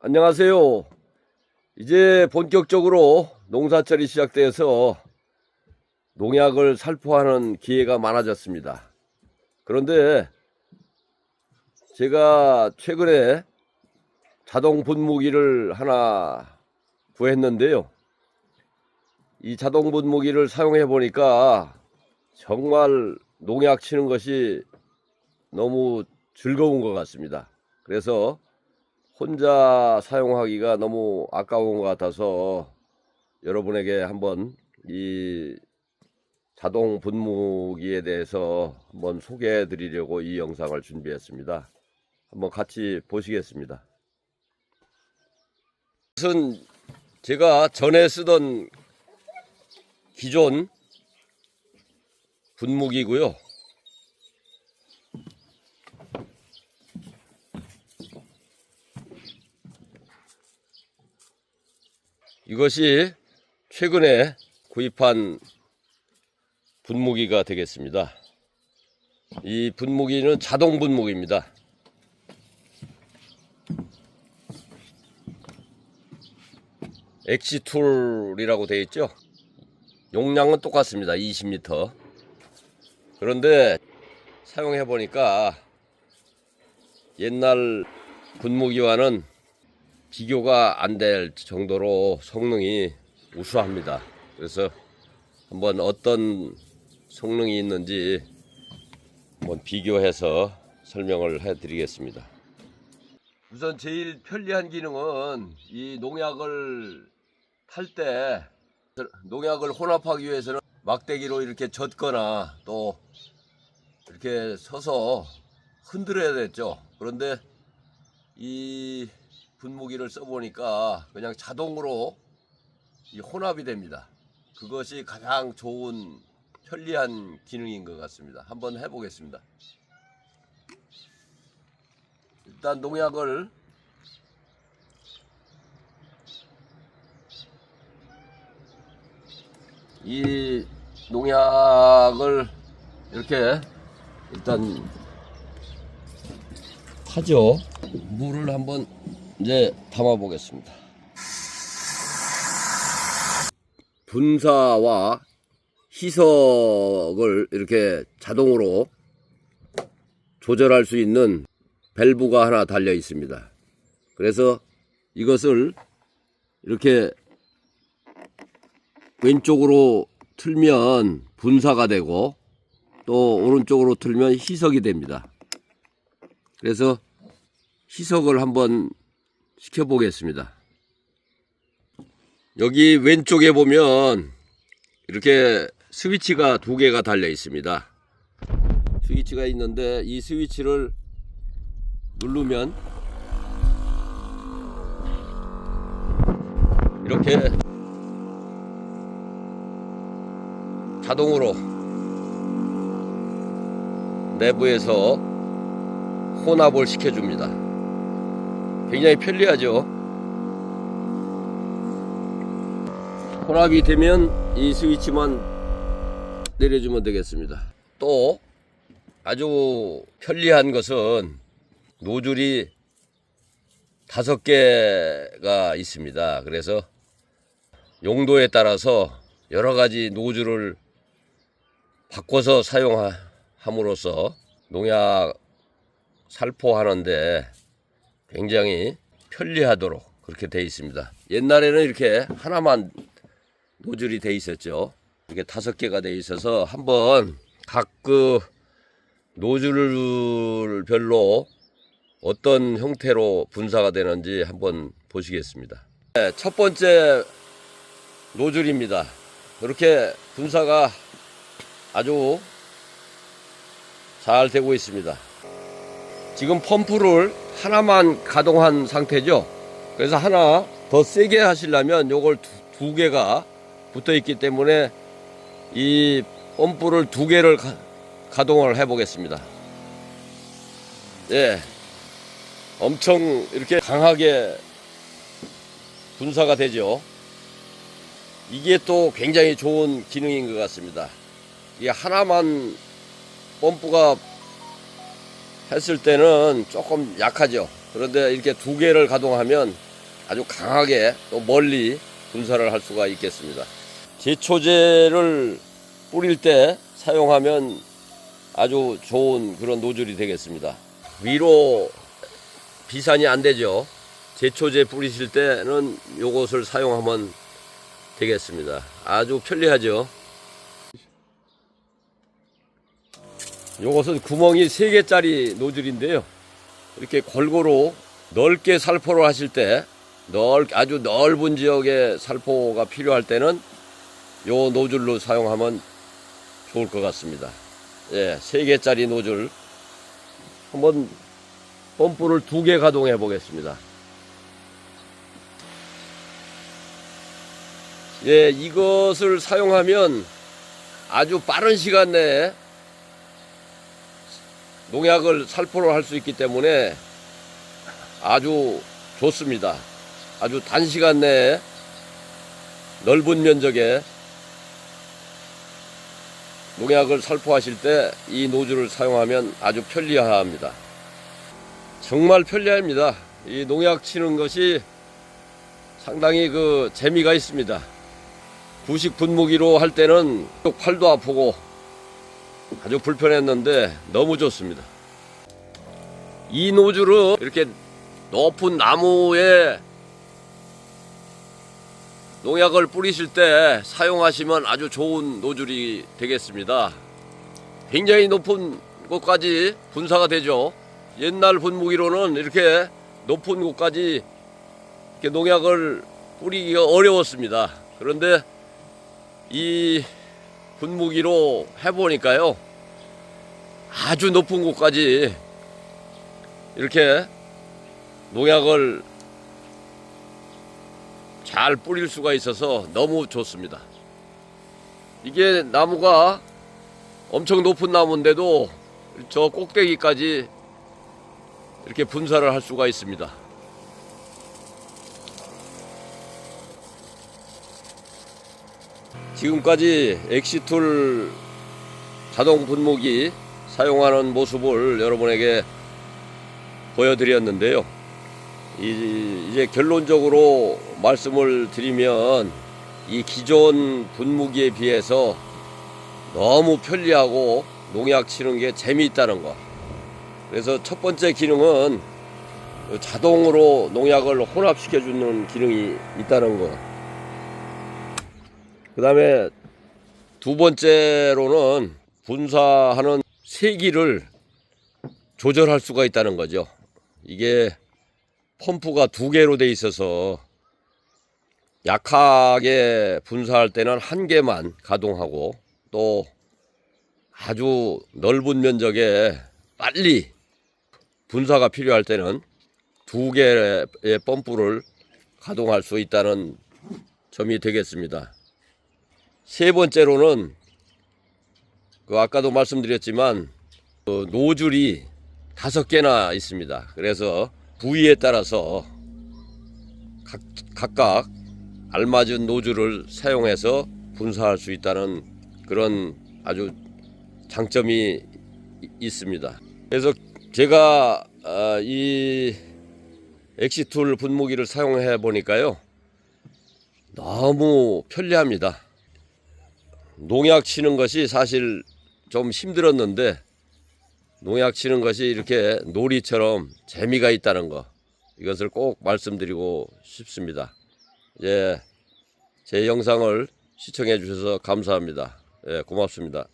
안녕하세요. 이제 본격적으로 농사철이 시작돼서 농약을 살포하는 기회가 많아졌습니다. 그런데 제가 최근에 자동 분무기를 하나 구했는데요. 이 자동 분무기를 사용해 보니까 정말 농약 치는 것이 너무 즐거운 것 같습니다. 그래서 혼자 사용하기가 너무 아까운 것 같아서 여러분에게 한번 이 자동 분무기에 대해서 한번 소개해 드리려고 이 영상을 준비했습니다. 한번 같이 보시겠습니다. 이것은 제가 전에 쓰던 기존 분무기고요. 이것이 최근에 구입한 분무기가 되겠습니다. 이 분무기는 자동 분무기입니다. 엑시툴이라고 되어 있죠. 용량은 똑같습니다. 20리터. 그런데 사용해 보니까 옛날 분무기와는 비교가 안 될 정도로 성능이 우수합니다. 그래서 한번 어떤 성능이 있는지 한번 비교해서 설명을 해 드리겠습니다. 우선 제일 편리한 기능은 이 농약을 탈 때 농약을 혼합하기 위해서는 막대기로 이렇게 젓거나 또 이렇게 서서 흔들어야 됐죠. 그런데 이 분무기를 써보니까 그냥 자동으로 이 혼합이 됩니다. 그것이 가장 좋은 편리한 기능인 것 같습니다. 한번 해보겠습니다. 일단 농약을 이 농약을 이렇게 일단 하죠. 물을 한번 이제 담아 보겠습니다. 분사와 희석을 이렇게 자동으로 조절할 수 있는 밸브가 하나 달려 있습니다. 그래서 이것을 이렇게 왼쪽으로 틀면 분사가 되고 또 오른쪽으로 틀면 희석이 됩니다. 그래서 희석을 한번 시켜보겠습니다. 여기 왼쪽에 보면 이렇게 스위치가 두 개가 달려 있습니다. 스위치가 있는데 이 스위치를 누르면 이렇게 자동으로 내부에서 혼합을 시켜줍니다. 굉장히 편리하죠. 혼합이 되면 이 스위치만 내려주면 되겠습니다. 또 아주 편리한 것은 노즐이 다섯 개가 있습니다. 그래서 용도에 따라서 여러 가지 노즐을 바꿔서 사용함으로써 농약 살포하는데 굉장히 편리하도록 그렇게 되어 있습니다. 옛날에는 이렇게 하나만 노즐이 되어 있었죠. 이게 다섯 개가 되어 있어서 한번 각 그 노즐별로 어떤 형태로 분사가 되는지 한번 보시겠습니다. 네, 첫 번째 노즐입니다. 이렇게 분사가 아주 잘 되고 있습니다. 지금 펌프를 하나만 가동한 상태죠. 그래서 하나 더 세게 하시려면 요걸 두, 두 개가 붙어 있기 때문에 이 펌프를 두 개를 가, 가동을 해 보겠습니다. 예. 엄청 이렇게 강하게 분사가 되죠. 이게 또 굉장히 좋은 기능인 것 같습니다. 이게 하나만 펌프가 했을 때는 조금 약하죠. 그런데 이렇게 두 개를 가동하면 아주 강하게 또 멀리 분사를 할 수가 있겠습니다. 제초제를 뿌릴 때 사용하면 아주 좋은 그런 노즐이 되겠습니다. 위로 비산이 안 되죠. 제초제 뿌리실 때는 요것을 사용하면 되겠습니다. 아주 편리하죠. 요것은 구멍이 3개짜리 노즐인데요. 이렇게 골고루 넓게 살포를 하실 때 넓, 아주 넓은 지역에 살포가 필요할 때는 요 노즐로 사용하면 좋을 것 같습니다. 예, 3개짜리 노즐 한번 펌프를 두 개 가동해 보겠습니다. 예, 이것을 사용하면 아주 빠른 시간 내에 농약을 살포를 할 수 있기 때문에 아주 좋습니다. 아주 단시간 내에 넓은 면적에 농약을 살포하실 때 이 노즐을 사용하면 아주 편리합니다. 정말 편리합니다. 이 농약 치는 것이 상당히 그 재미가 있습니다. 구식 분무기로 할 때는 또 팔도 아프고 아주 불편했는데 너무 좋습니다. 이 노즐은 이렇게 높은 나무에 농약을 뿌리실 때 사용하시면 아주 좋은 노즐이 되겠습니다. 굉장히 높은 곳까지 분사가 되죠. 옛날 분무기로는 이렇게 높은 곳까지 이렇게 농약을 뿌리기가 어려웠습니다. 그런데 이 분무기로 해보니까요. 아주 높은 곳까지 이렇게 농약을 잘 뿌릴 수가 있어서 너무 좋습니다. 이게 나무가 엄청 높은 나무인데도 저 꼭대기까지 이렇게 분사를 할 수가 있습니다. 지금까지 엑시툴 자동 분무기 사용하는 모습을 여러분에게 보여드렸는데요. 이- 이제 결론적으로 말씀을 드리면 이 기존 분무기에 비해서 너무 편리하고 농약 치는 게 재미있다는 거. 그래서 첫 번째 기능은 자동으로 농약을 혼합시켜 주는 기능이 있다는 거. 그 다음에 두 번째로는 분사하는 세기를 조절할 수가 있다는 거죠. 이게 펌프가 두 개로 돼 있어서 약하게 분사할 때는 한 개만 가동하고 또 아주 넓은 면적에 빨리 분사가 필요할 때는 두 개의 펌프를 가동할 수 있다는 점이 되겠습니다. 세 번째로는 그 아까도 말씀드렸지만 그 노즐이 다섯 개나 있습니다. 그래서 부위에 따라서 각, 각각 알맞은 노즐을 사용해서 분사할 수 있다는 그런 아주 장점이 이- 있습니다. 그래서 제가 아, 이 엑시툴 분무기를 사용해 보니까요 너무 편리합니다. 농약 치는 것이 사실 좀 힘들었는데 농약 치는 것이 이렇게 놀이처럼 재미가 있다는 거 이것을 꼭 말씀드리고 싶습니다. 예, 제 영상을 시청해 주셔서 감사합니다. 예, 고맙습니다.